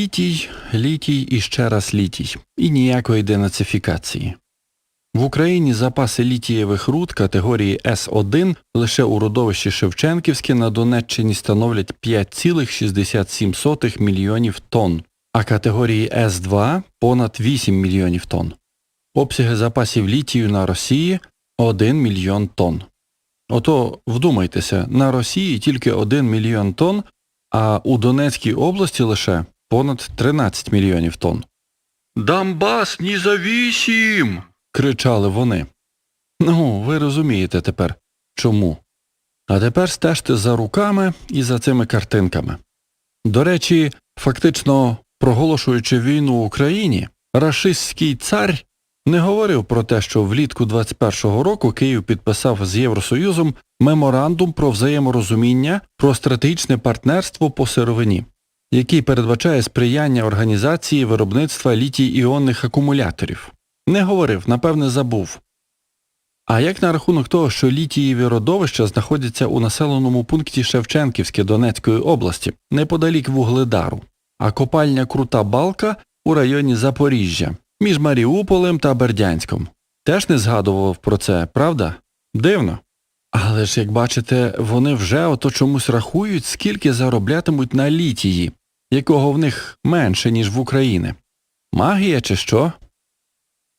Літій, літій і ще раз літій. І ніякої денацифікації. В Україні запаси літієвих руд категорії С1 лише у родовищі Шевченківське на Донеччині становлять 5,67 мільйонів тонн, а категорії С2 понад 8 мільйонів тонн. Обсяги запасів літію на Росії 1 мільйон тонн. Ото вдумайтеся, на Росії тільки 1 мільйон тонн, а у Донецькій області лише понад 13 мільйонів тонн. Донбас независим! кричали вони. Ну, ви розумієте тепер, чому. А тепер стежте за руками і за цими картинками. До речі, фактично проголошуючи війну Україні, рашистський цар не говорив про те, що влітку 21-го року Київ підписав з Євросоюзом меморандум про взаєморозуміння про стратегічне партнерство по сировині, який передбачає сприяння організації виробництва літій-іонних акумуляторів. Не говорив, напевне, забув. А як на рахунок того, що літієві родовища знаходяться у населеному пункті Шевченківське Донецької області, неподалік Вугледару, а копальня Крута Балка у районі Запоріжжя, між Маріуполем та Бердянськом. Теж не згадував про це, правда? Дивно. Але ж, як бачите, вони вже ото чомусь рахують, скільки зароблятимуть на літії, якого в них менше, ніж в Україні. Магія чи що?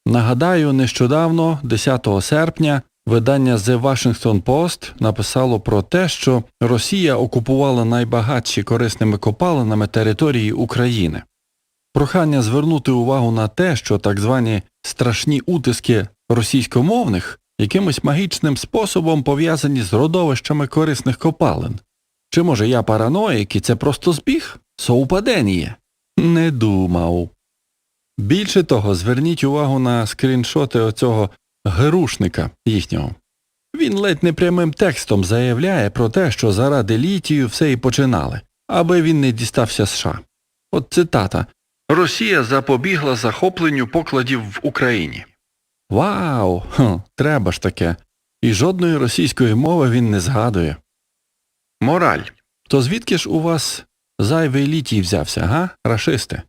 Нагадаю, нещодавно, 10 серпня, видання The Washington Post написало про те, що Росія окупувала найбагатші корисними копалинами території України. Прохання звернути увагу на те, що так звані страшні утиски російськомовних якимось магічним способом пов'язані з родовищами корисних копалин. Чи може я параноїк і це просто збіг? Совпадення? Не думав. Більше того, зверніть увагу на скріншоти оцього герушника їхнього. Він ледь не прямим текстом заявляє про те, що заради літію все і починали, аби він не дістався США. От цитата Росія запобігла захопленню покладів в Україні. Вау! Хм, треба ж таке. І жодної російської мови він не згадує. Мораль. То звідки ж у вас зайвий літій взявся, га, рашисти?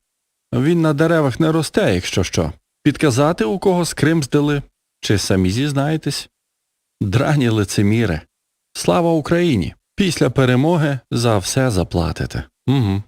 Він на деревах не росте, якщо що. Підказати, у кого скримздили, чи самі зізнаєтесь? Драні лицеміри. Слава Україні! Після перемоги за все заплатите. Угу.